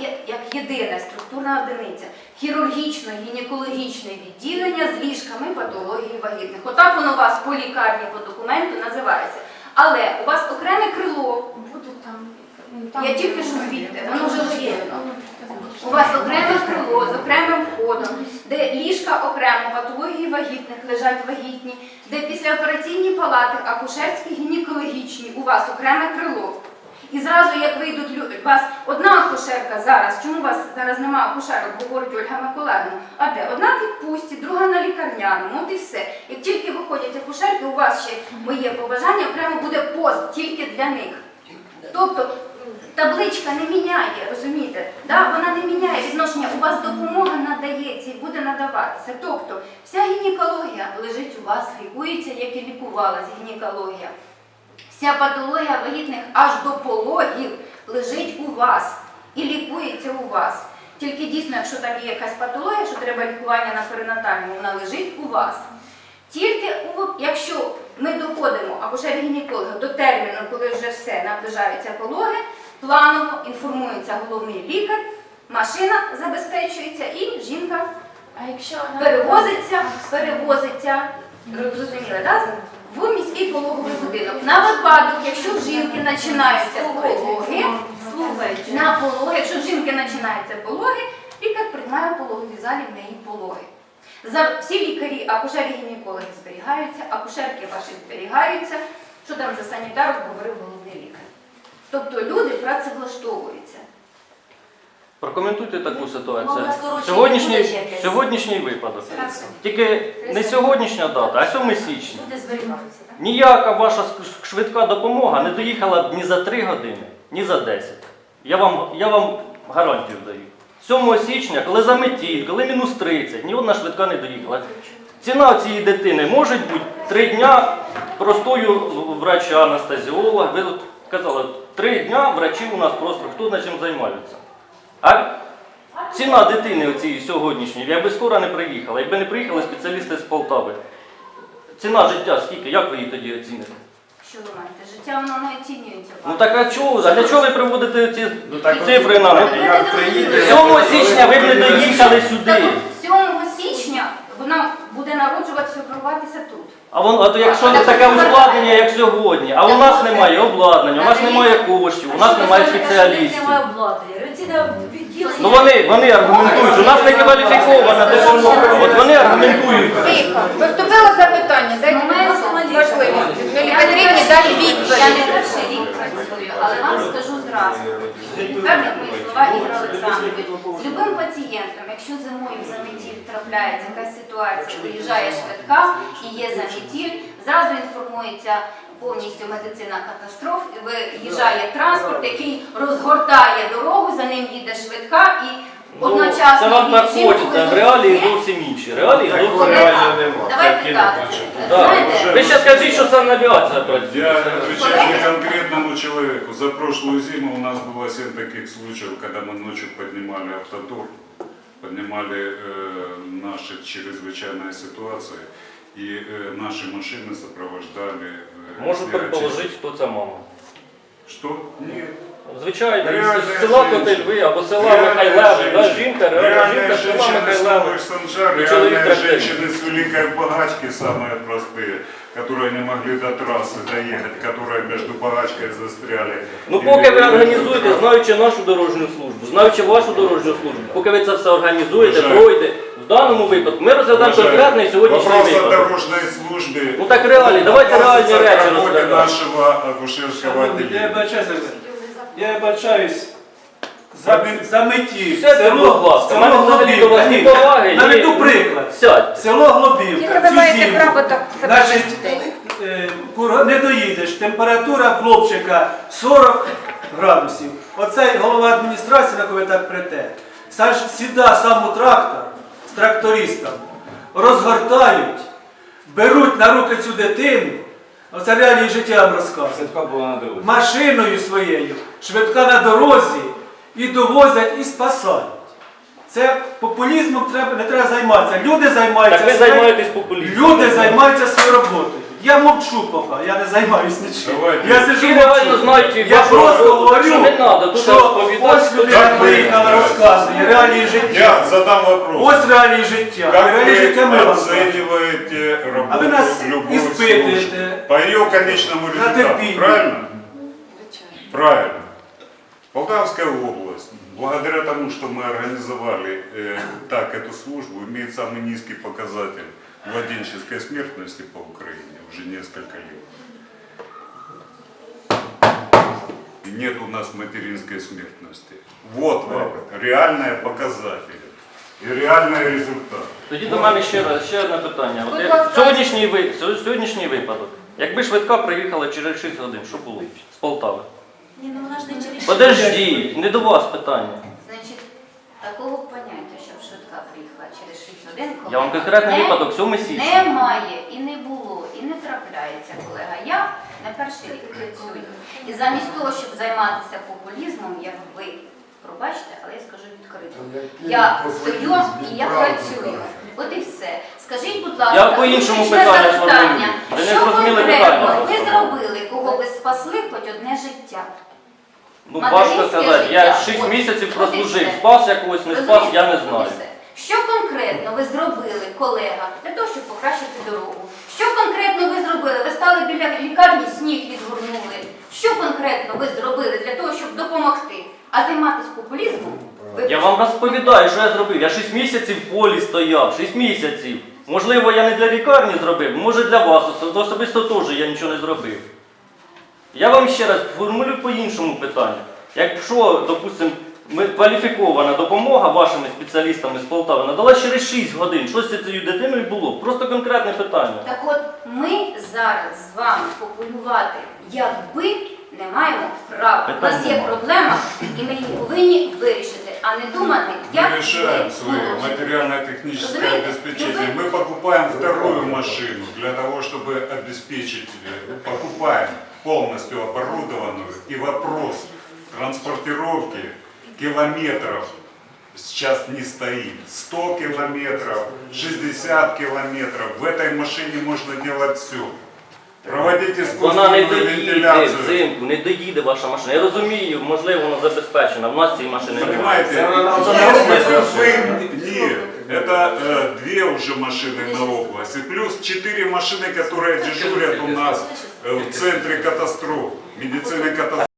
є як єдина структурна одиниця хірургічно-гінекологічне відділення з ліжками патології вагітних. Отак воно у вас по лікарні по документу називається. Але у вас окреме крило, Буде там. я тільки що звідти, воно вже видно. У вас окреме крило з окремим входом, де ліжка окремо, патології вагітних лежать вагітні, де післяопераційні палати, акушерські, гінекологічні, у вас окреме крило. І зразу, як вийдуть люди, у вас одна акушерка зараз, чому у вас зараз немає акушерок, говорить Ольга Миколаївна, а де? Одна в відпустці, друга на лікарняному, от і все. Як тільки виходять акушерки, у вас ще моє побажання, окремо буде пост тільки для них. Тобто табличка не міняє, розумієте? Да, вона не міняє відношення. У вас допомога надається і буде надаватися. Тобто вся гінекологія лежить у вас, лікується, як і лікувалась гінекологія. Вся патологія вагітних аж до пологів лежить у вас і лікується у вас. Тільки дійсно, якщо там є якась патологія, що треба лікування на перинатальному, вона лежить у вас. Тільки у, якщо ми доходимо або ж гінеколога до терміну, коли вже все наближаються пологи, планово інформується головний лікар, машина забезпечується і жінка А якщо перевозиться, перевозиться, зрозуміли, да? в міський пологовий будинок. На випадок, якщо в жінки починаються пологи, слухайте, на пологи, якщо жінки починаються пологи, лікар приймає в пологовій залі в неї пологи. За всі лікарі, акушери гінекологи зберігаються, акушерки ваші зберігаються. Що там за санітарок говорив головний лікар. Тобто люди працевлаштовуються. Прокоментуйте таку ситуацію. Сьогоднішній, сьогоднішній випадок. Тільки не сьогоднішня дата, а 7 січня. люди зберігаються, так? Ніяка ваша швидка допомога не доїхала б ні за 3 години, ні за 10. Я вам, я вам гарантію даю. 7 січня, коли заметіль, коли мінус 30, ні одна швидка не доїхала. Ціна цієї дитини може бути 3 дня простою врача, анестезіолога. Ви от казали, 3 дня врачі у нас просто хто на чим займаються. А ціна дитини оцієї сьогоднішньої, якби скоро не приїхала, якби не приїхали спеціалісти з Полтави. Ціна життя скільки? Як ви її тоді оціните? Що ви маєте? Життя воно не оцінюється. Ну так а чого? А для чого ви приводите ці Ну, цифри нам? Ви не зрозуміли. 7 січня ви б не доїхали сюди. Так от 7 січня вона буде народжуватися, оперуватися тут. А воно, а то якщо не таке ускладнення, як сьогодні, а у нас немає обладнання, у нас немає коштів, у нас немає спеціалістів. Немає обладнання. Ну вони, вони аргументують, у нас не кваліфікована допомога. От вони аргументують. Тихо. Поступило запитання. Дайте ми можливість. Людмилі Я Петрівні не дати перший рік- відповідь. Я не перший рік працюю, але вам скажу зразу. Певних мої слова Ігор Олександрович. З любим пацієнтом, якщо зимою в заметіль трапляється якась ситуація, виїжджає швидка і є заметіль, зразу інформується повністю медицина катастроф, виїжджає транспорт, який розгортає дорогу, за ним їде швидка і одночасно це вам і так жінку хочеться, везуть в реалії сюди. зовсім інші. Реалії Так, зовсім Коли- реально інші. нема. Давайте Так, так. бачите. Да. Знаєте, Ви ще скажіть, що санавіація працює. Я отвечаю не конкретному человеку. За прошлую зиму у нас было 7 таких случаев, когда мы ночью поднимали автотур, поднимали э, наши чрезвычайные ситуации, и э, наши машины сопровождали... Э, Можу снегочистки. предположити, хто ця мама. Что? Нет. Звичайно, Реальна із села жінка. Котельви або села Реальная Михайлеви, да, женщина. жінка, реальна Реальная жінка з села женщина с Михайлеви. Новых Санжар, И человек реальные трактор. женщины с Великой Богачки, самые простые, которые не могли до трассы доехать, которые между Богачкой застряли. Ну И- поки ви організуєте, знаючи нашу дорожню службу, знаючи вашу дорожню службу, поки ви це все організуєте, Бажаю. пройде, в даному випадку ми розглядаємо Уважаемый, конкретний сьогоднішній Вопрос о випадок. дорожной службе. Ну так реальні, давайте реальні относится к речі работе розглядати. нашего акушерского Шановні, я отделения. я бачаюсь за, за меті. Сядьте, будь ласка, в мене взагалі до вас ні поваги, ні- Наведу приклад. Сядьте. Село Глобівка. Ви цю маєте зиму, право так себе Значить, е, не доїдеш, температура хлопчика 40 градусів. Оцей голова адміністрації, на кого ви так прете, саж сіда сам у трактор з трактористом, розгортають, беруть на руки цю дитину. Оце реалії життя була на дорозі. Машиною своєю, швидка на дорозі, і довозять, і спасають. Це популізмом треба, не треба займатися. Люди займаються. Так ви своєю- займаєтесь популізмом. Люди займаються своєю роботою. Я мовчу поки, я не займаюсь нічим. Давайте. Я сиджу Всі реально мовчу. знають Я вашу просто роботу, говорю, що не треба тут що розповідати. ось людина Так, приїхала, ви- розказує реалії життя. Я задам вопрос. Ось реалії життя. Как реалії життя ми вы вам скажемо. оцениваете А вы работу нас любой испытываете. службы? По ее конечному На результату, терпение. правильно? Правильно. Полтавская область, благодаря тому, что мы организовали э, так эту службу, имеет самый низкий показатель младенческой смертности по Украине уже несколько лет. И нет у нас материнской смертности. Вот вам реальные показатели и реальный результат. Тоді до мене ще раз ще одне питання. От як сьогоднішній ви сьогоднішній випадок. Якби швидка приїхала через 6 годин, що було б з Полтави? Ні, ну вона ж не через Подождіть, не до вас питання. Значить, такого поняття, швидка приїхала через 6 годин, коли Я вам конкретний не- випадок 7 січня. Немає і не було, і не трапляється, колега. Я на перший рік працюю. І замість того, щоб займатися популізмом, як ви, пробачте, але я скажу відкрито. Я стою і я працюю. От і все. Скажіть, будь ласка, Я по-іншому зустрічне питання запитання. сформулюю. Ви не Що зрозуміли конкретно питання ви зробили, кого ви спасли хоч одне життя? Ну Материнське важко сказати. Я життя. 6 От- місяців от і прослужив. все. Спас якогось, не спас, я не От і знаю. все. Що конкретно ви зробили, колега, для того, щоб покращити дорогу? Що конкретно ви зробили? Ви стали біля лікарні, сніг відгорнули. Що конкретно ви зробили для того, щоб допомогти? А займатися популізмом? Ви Я вам розповідаю, що я зробив. Я 6 місяців в полі стояв, 6 місяців. Можливо, я не для лікарні зробив, може для вас осо- особисто теж я нічого не зробив. Я вам ще раз формулюю по-іншому питання. Якщо, допустимо, ми- кваліфікована допомога вашими спеціалістами з Полтави надала через 6 годин, що з цією дитиною було? Просто конкретне питання. Так от ми зараз з вами популювати якби не маємо права. У нас є Питань нема. проблема, і ми її повинні вирішити, а не думати, як Мы решаем ви свое можете. материально-техническое Разумеете? обеспечение. Любой- Мы покупаем вторую машину для того, чтобы обеспечить, э, покупаем полностью оборудованную. И вопрос транспортировки километров сейчас не стоит. 100 километров, 60 километров. В этой машине можно делать все. Проводить Вона не искусственную доїде вентиляцию. взимку, не доїде ваша машина. Я розумію, можливо, вона забезпечена. В нас цієї машини немає. Понимаете? Если вы- Нет, это э, две уже машины на область. И плюс четыре машины, которые дежурят у нас э, в центре катастроф, медицины катастроф.